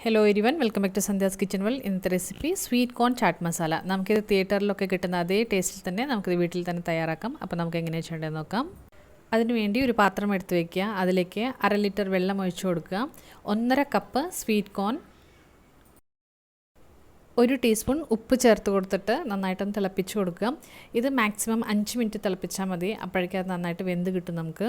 Hello everyone welcome back to Sandhya's kitchen well ഇന്നത്തെ recipe sweet corn chaat masala നമുക്കിത് തിയേറ്ററിലൊക്കെ കിട്ടുന്ന അതേ ടേസ്റ്റിൽ തന്നെ നമുക്കിത് വീട്ടിൽ തന്നെ തയ്യാറാക്കാം. അപ്പോൾ നമുക്ക് എങ്ങനെയാണ് ചെയ്യേണ്ടതെന്ന് നോക്കാം. അതിനുവേണ്ടി ഒരു പാത്രം എടുത്ത് വയ്ക്കുക അതിലേക്ക് അര ലിറ്റർ വെള്ളം ഒഴിച്ചു കൊടുക്കുക. ഒന്നര കപ്പ് സ്വീറ്റ് കോൺ ഒരു ടീസ്പൂൺ ഉപ്പ് ചേർത്ത് കൊടുത്തിട്ട് നന്നായിട്ടൊന്ന് തിളപ്പിച്ച് കൊടുക്കുക. ഇത് മാക്സിമം അഞ്ച് മിനിറ്റ് തിളപ്പിച്ചാൽ മതി. അപ്പോഴേക്കും അത് നന്നായിട്ട് വെന്ത് കിട്ടും നമുക്ക്.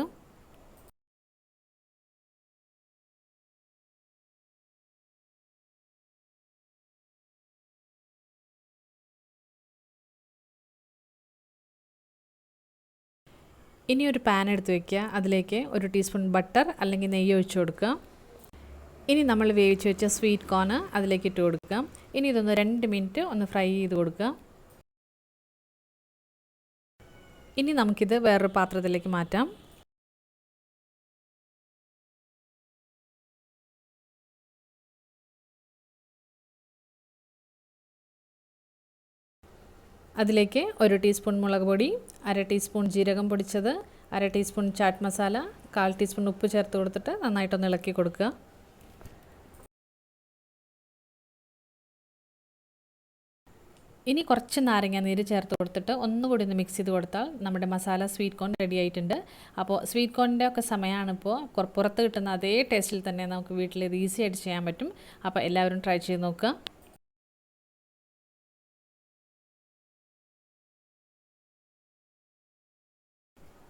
ഇനി ഒരു പാൻ എടുത്ത് വയ്ക്കുക അതിലേക്ക് ഒരു ടീസ്പൂൺ ബട്ടർ അല്ലെങ്കിൽ നെയ്യ് ഒഴിച്ച് കൊടുക്കുക. ഇനി നമ്മൾ വേവിച്ച് വെച്ച സ്വീറ്റ് കോണ് അതിലേക്ക് ഇട്ട് കൊടുക്കുക. ഇനി ഇതൊന്ന് രണ്ട് മിനിറ്റ് ഒന്ന് ഫ്രൈ ചെയ്ത് കൊടുക്കുക. ഇനി നമുക്കിത് വേറൊരു പാത്രത്തിലേക്ക് മാറ്റാം. അതിലേക്ക് ഒരു ടീസ്പൂൺ മുളക് പൊടി അര ടീസ്പൂൺ ജീരകം പൊടിച്ചത് അര ടീസ്പൂൺ ചാറ്റ് മസാല കാൽ ടീസ്പൂൺ ഉപ്പ് ചേർത്ത് കൊടുത്തിട്ട് നന്നായിട്ടൊന്ന് ഇളക്കി കൊടുക്കുക. ഇനി കുറച്ച് നാരങ്ങ നീര് ചേർത്ത് കൊടുത്തിട്ട് ഒന്നുകൂടി ഒന്ന് മിക്സ് ചെയ്ത് കൊടുത്താൽ നമ്മുടെ മസാല സ്വീറ്റ് കോൺ റെഡി ആയിട്ടുണ്ട്. അപ്പോൾ സ്വീറ്റ് കോണിന്റെ ഒക്കെ സമയമാണ് ഇപ്പോൾ പുറത്ത് കിട്ടുന്ന അതേ ടേസ്റ്റിൽ തന്നെ നമുക്ക് വീട്ടിൽ ഇത് ഈസി ആയിട്ട് ചെയ്യാൻ പറ്റും. അപ്പോൾ എല്ലാവരും ട്രൈ ചെയ്ത് നോക്കുക.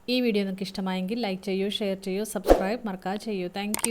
ഈ വീഡിയോ നിങ്ങൾക്ക് ഇഷ്ടമായെങ്കിൽ ലൈക്ക് ചെയ്യൂ ഷെയർ ചെയ്യൂ സബ്സ്ക്രൈബ് മറക്കാതെ ചെയ്യൂ. താങ്ക്